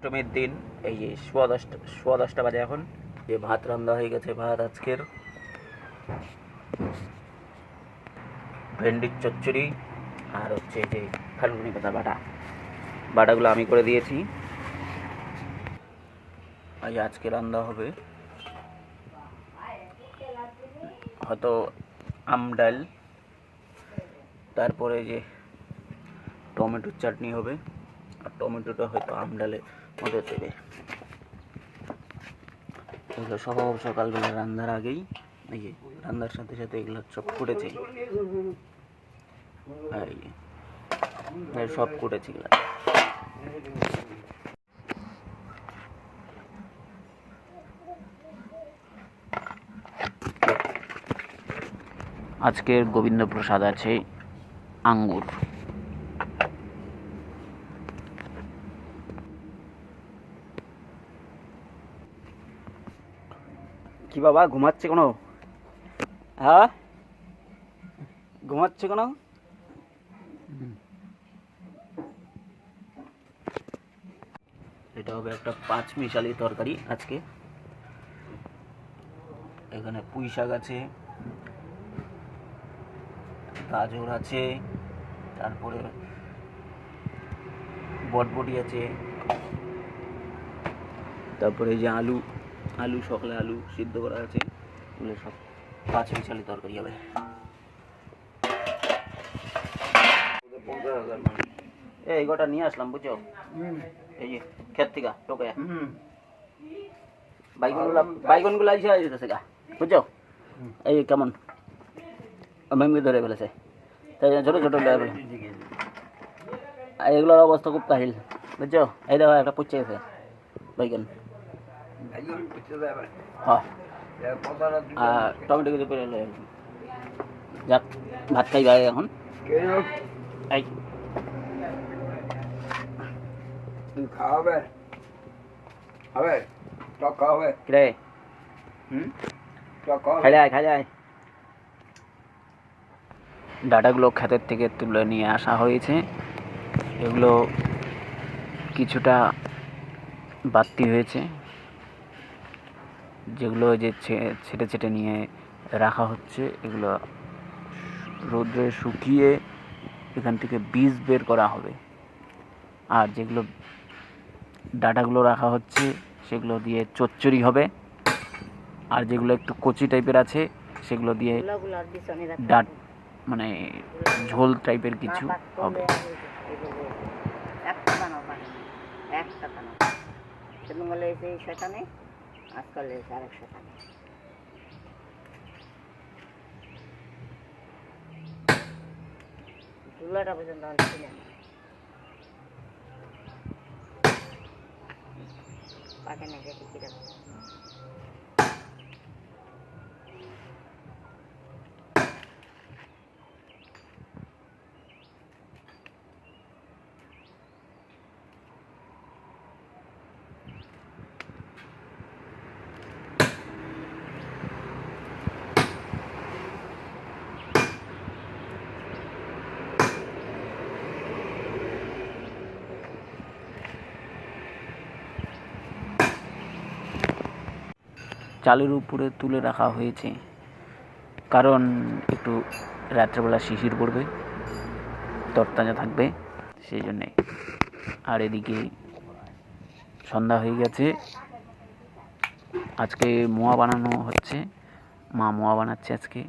অষ্টমীর দিন, এই যে সোয়া দশটা সোয়া দশটা বাজে এখন, যে ভাত রান্না হয়ে গেছে, ভাত আজকের। ভেন্ডির চচ্চড়ি, আর হচ্ছে যে ফাল্গুনি পাতা বাটা। বাটাগুলো আমি করে দিয়েছি। আজ আজকে রান্না হবে। হয়তো আম ডাল, তারপরে যে টমেটোর চাটনি হবে। আর টমেটোটা হয়তো আম মধ্যে দেবে এগুলো সকাল সকালবেলা রান্নার আগেই এই রান্নার সাথে সাথে এগুলো সব এই সব কুটেছে এগুলো আজকের গোবিন্দ প্রসাদ আছে আঙ্গুর। কি বাবা, ঘুমাচ্ছে কোনো? হ্যাঁ? ঘুমাচ্ছে কোনো? এটা হবে একটা পাঁচ মিশালি তরকারি আজকে। এখানে পুঁই শাক আছে, গাজর আছে, তারপরে বটবটি আছে, তারপরে যে আলু। আলু সকালে আলু সিদ্ধ করা আছে। এগুলো সব পাঁচ মিশালি তরকারি হবে। এই গোটা নিয়ে আসলাম বুঝছ? এই যে ক্ষেত থেকে টোকে বাইগনগুলো বাইগনগুলো এসে যেতেছে গা বুঝছ? এই কেমন? মেমরি ধরে ফেলেছে। তাই ছোটো ছোটো ধরে ফেলে। এগুলোর অবস্থা খুব কাহিল বুঝছ? এই দেখো একটা পুচ্ছে গেছে বাইগন। টমেটো কিছু পেরে যাক ভাত খাই ভাই এখন। এই। খাওয়াবে। হবে? টক খাওয়াবে? কিরে? হুম? টক খাওয়াবে? খাই যায় খাই যায়। ডাটাগুলো ক্ষেতের থেকে তুলে নিয়ে আসা হয়েছে। এগুলো কিছুটা বাড়তি হয়েছে। যেগুলো যে ছেটে ছেটে নিয়ে রাখা হচ্ছে, এগুলো রোদ্রে শুকিয়ে এখান থেকে বীজ বের করা হবে। আর যেগুলো ডাটাগুলো রাখা হচ্ছে, সেগুলো দিয়ে চচ্চড়ি হবে। আর যেগুলো একটু কচি টাইপের আছে, সেগুলো দিয়ে ডাট মানে ঝোল টাইপের কিছু হবে। একটা বানাও একটা বানাও। সেদিন করলে এসে আরেক শয়তানে চুলাটা পর্যন্ত আমি ছিলেন পাকে না গেছে কীরকম। চালের উপরে তুলে রাখা হয়েছে। কারণ একটু রাত্রেবেলা শিশির পড়বে, তরতাজা থাকবে, সেই জন্যে। আর এদিকে সন্ধ্যা হয়ে গেছে। আজকে মোয়া বানানো হচ্ছে। মা মোয়া বানাচ্ছে আজকে।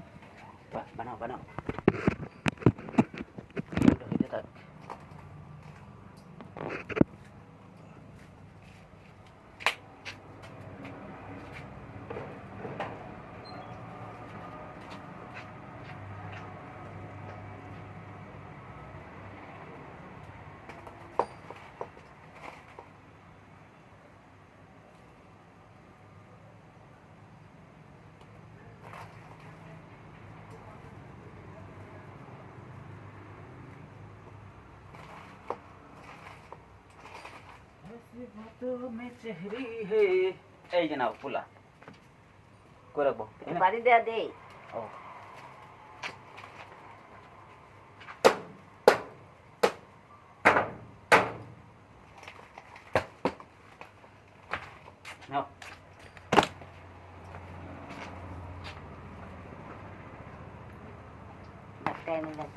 এই যে নাও ফুলা করে রাখব এই নাও। বাড়ি দেয়া দেই ও। নাও একটা এনে দেন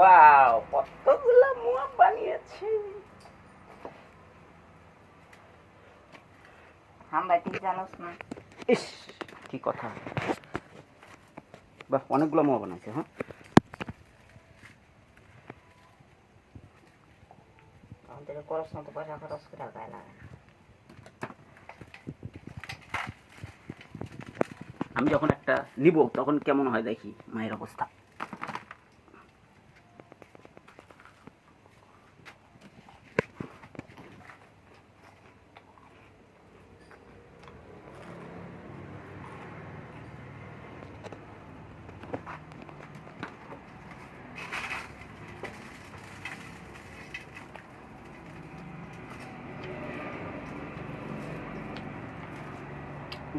ওয়াও কতগুলো মুয়া বানিয়েছে। তুই জানোস না। ইস কি কথা। বাহ অনেকগুলো মোয়া বানাইছে হ্যাঁ? আমাদের খরচ মতো পয়সা খরচ করে গায়ে লাগে। আমি যখন একটা নিব তখন কেমন হয় দেখি মায়ের অবস্থা।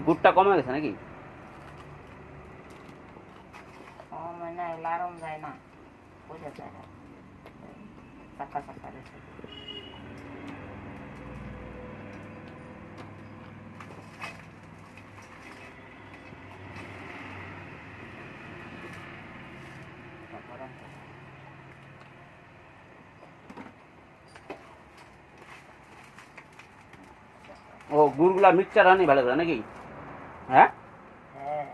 গুড়টা কমে গেছে নাকি ও মানে লারম যায় না বোঝা যায় না চাকা চাকা রেখে ও গুড়গুলা মিক্সচার আনি ভালো করে নাকি হ্যাঁ হ্যাঁ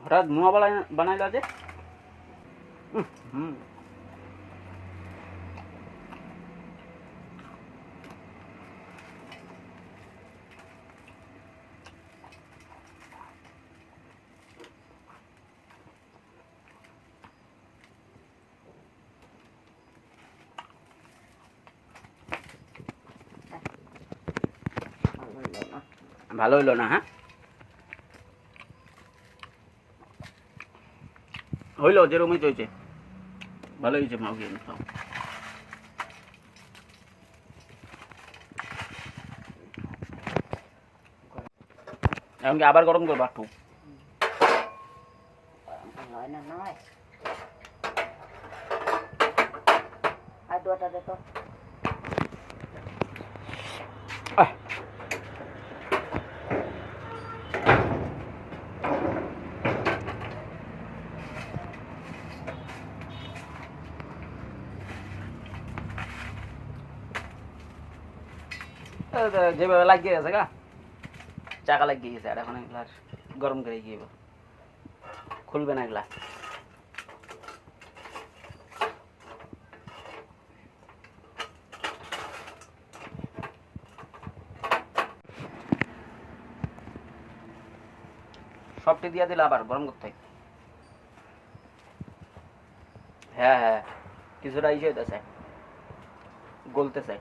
হঠাৎ মোয়া বানাই বানাইলা ভালো হইল না হ্যাঁ হইল যেরকমই চলছে ভালো হয়েছে মাও গিয়ে খাও এখন কি আবার গরম করব একটু ভালো হয় না নয় আর দুটা দে যেভাবে লাগিয়ে গেছে গা। চাকা লাগিয়ে গেছে, আর এখন এগুলা আর গরম করে গিয়ে খুলবে না এগুলা। সবটি দিয়ে দিলে আবার গরম করতে হয়। হ্যাঁ হ্যাঁ কিছুটা ইসে হইতেছে, গলতেছে।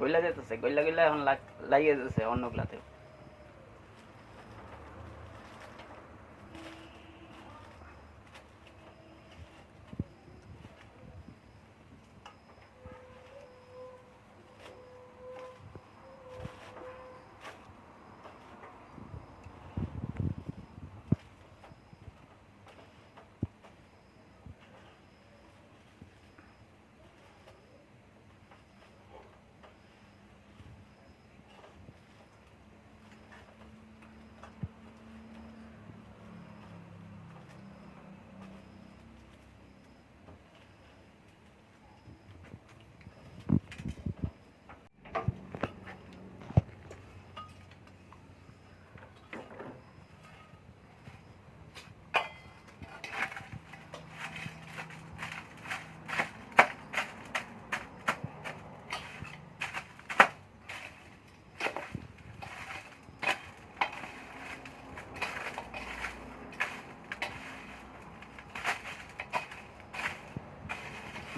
গইলা যেতেছে গইলা গইলা এখন লাগ- লাগিয়ে যেতেছে অন্যগুলাতে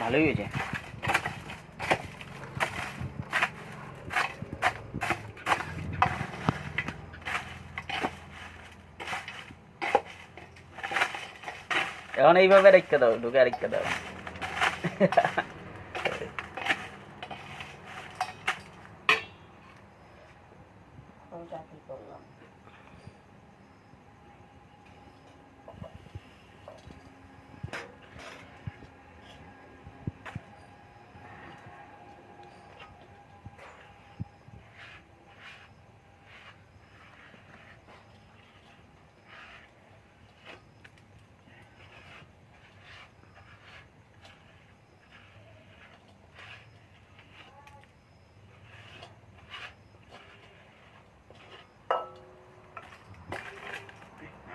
ভালোই হয়েছে এখন এইভাবে রেখে দাও ঢুকে রেখে দাও ওটা কি করলাম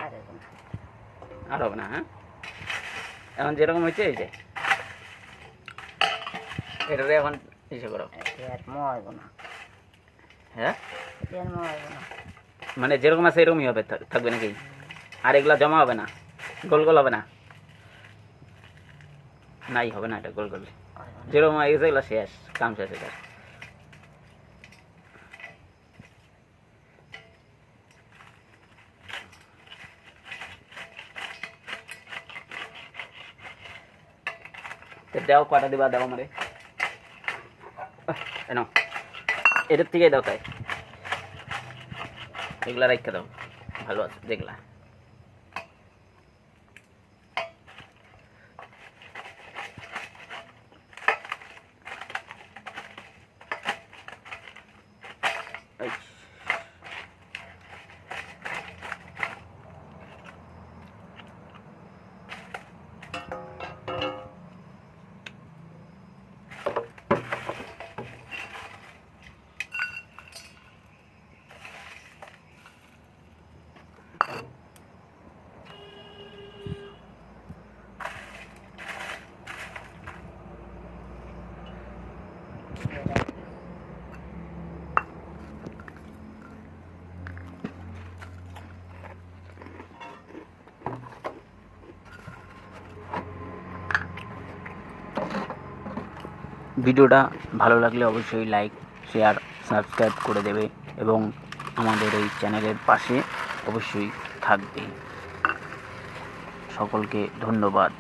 আর এরকম আর হবে না হ্যাঁ? এখন যেরকম হয়েছে এই যে। এটারে এখন ইসে করো। না। হ্যাঁ? মানে যেরকম আছে এরকমই হবে থাক- থাকবে নাকি? আর এগুলা জমা হবে না? গোল গোল হবে না? নাই হবে না এটা গোল গোল। যেরকম এগুলো শেষ কাম শেষ এটা দাও কটা দিবা, দাও আমারে এন এটার থেকে দাও তাই। এগুলা রাখতে দাও। ভালো আছে, দেখলা। এই। ভিডিওটা ভালো লাগলে অবশ্যই লাইক শেয়ার সাবস্ক্রাইব করে দেবে এবং আমাদের এই চ্যানেলের পাশে অবশ্যই থাকবে। সকলকে ধন্যবাদ।